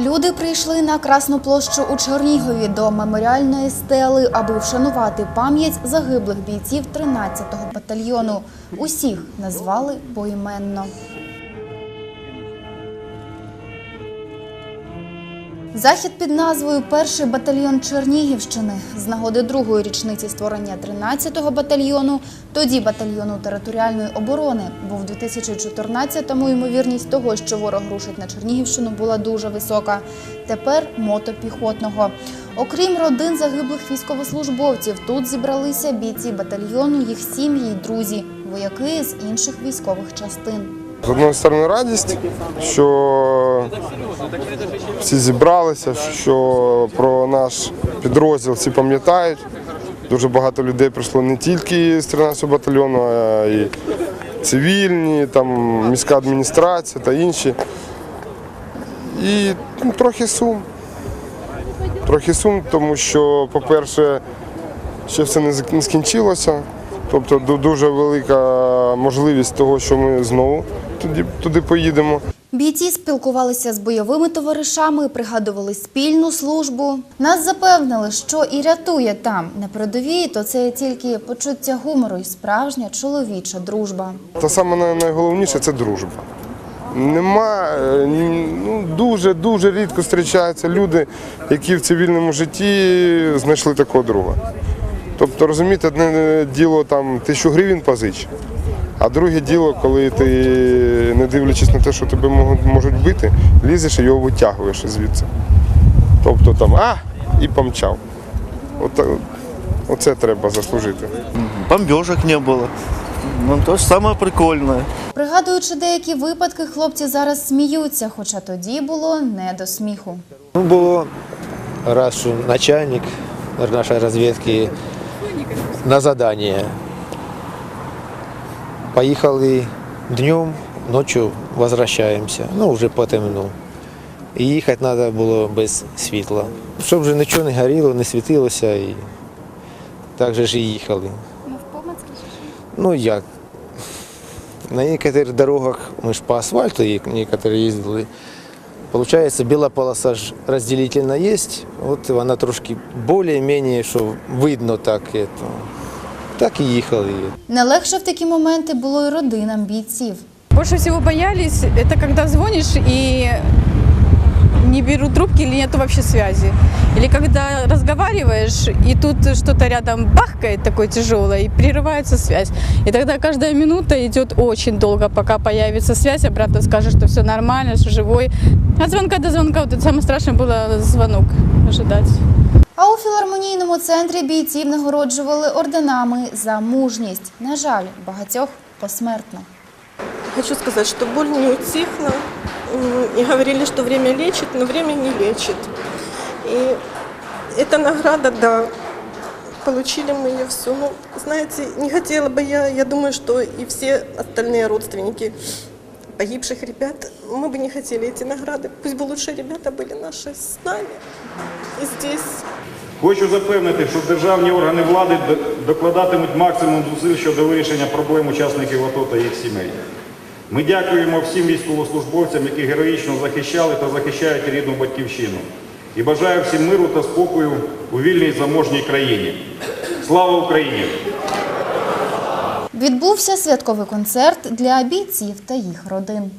Люди прийшли на Красну площу у Чернігові до меморіальної стели, аби вшанувати пам'ять загиблих бійців 13-го батальйону. Усіх назвали поіменно. Захід під назвою Перший батальйон Чернігівщини з нагоди другої річниці створення 13-го батальйону, тоді батальйону територіальної оборони, бо в 2014-му ймовірність того, що ворог рушить на Чернігівщину, була дуже висока. Тепер мотопіхотного. Окрім родин загиблих військовослужбовців, тут зібралися бійці батальйону, їх сім'ї й друзі, вояки з інших військових частин. З одної сторони радість, що всі зібралися, що про наш підрозділ всі пам'ятають. Дуже багато людей прийшло не тільки з 13-го батальйону, а й цивільні, там, міська адміністрація та інші. І ну, трохи сум. Трохи сум, тому що, по-перше, ще все не скінчилося. Тобто ду- дуже велика можливість того, що ми знову туди, туди поїдемо. Бійці спілкувалися з бойовими товаришами, пригадували спільну службу. Нас запевнили, що і рятує там на передовій, то це тільки почуття гумору і справжня чоловіча дружба. Та саме най- найголовніше це дружба. Нема е, ну, дуже дуже рідко зустрічаються люди, які в цивільному житті знайшли такого друга. Тобто, розумієте, одне діло там тисячу гривень позич, а друге діло, коли ти, не дивлячись на те, що тебе можуть, бити, лізеш і його витягуєш звідси. Тобто там а і помчав. От, оце треба заслужити. бомбежек не было. Ну, то же самое прикольное. Пригадуючи деякі випадки, хлопці зараз сміються, хоча тоді було не до сміху. Ну, було раз, що начальник нашої розвідки на задання. Поїхали днем, ночі возвращаємося. Ну, вже потемно. І їхати треба було без світла. Щоб вже нічого не горіло, не світилося. І так же ж і їхали. Ну як? На некоторых дорогах мы ж по асфальту и некоторые ездили. Получается, белая полоса ж разделительно есть. Вот она трошки более-менее, что видно так это. Так и їхали. Не легше в такі моменти було й родинам бійців. Больше всего боялись, это когда звонишь и не берут трубки или нету вообще связи. Или когда разговариваешь, и тут что-то рядом бахкает такое тяжелое, и прерывается связь. И тогда каждая минута идет очень долго, пока появится связь, обратно скажет, что все нормально, что живой. От звонка до звонка, вот это самое страшное было звонок ожидать. А у філармонійному центрі бійців нагороджували орденами за мужність. На жаль, багатьох посмертно. Хочу сказать, что боль не утихла. М, И говорили, что время лечит, но время не лечит. И эта награда, да, получили мы ее всю. Ну, знаете, не хотела бы я, я думаю, что и все остальные родственники погибших ребят, мы бы не хотели эти награды. Пусть бы лучше ребята были наши с нами и здесь. Хочу запевнити, що державні органи влади д- докладатимуть максимум зусиль щодо вирішення проблем учасників АТО та їх сімей. Ми дякуємо всім військовослужбовцям, які героїчно захищали та захищають рідну батьківщину. І бажаю всім миру та спокою у вільній заможній країні. Слава Україні! Відбувся святковий концерт для бійців та їх родин.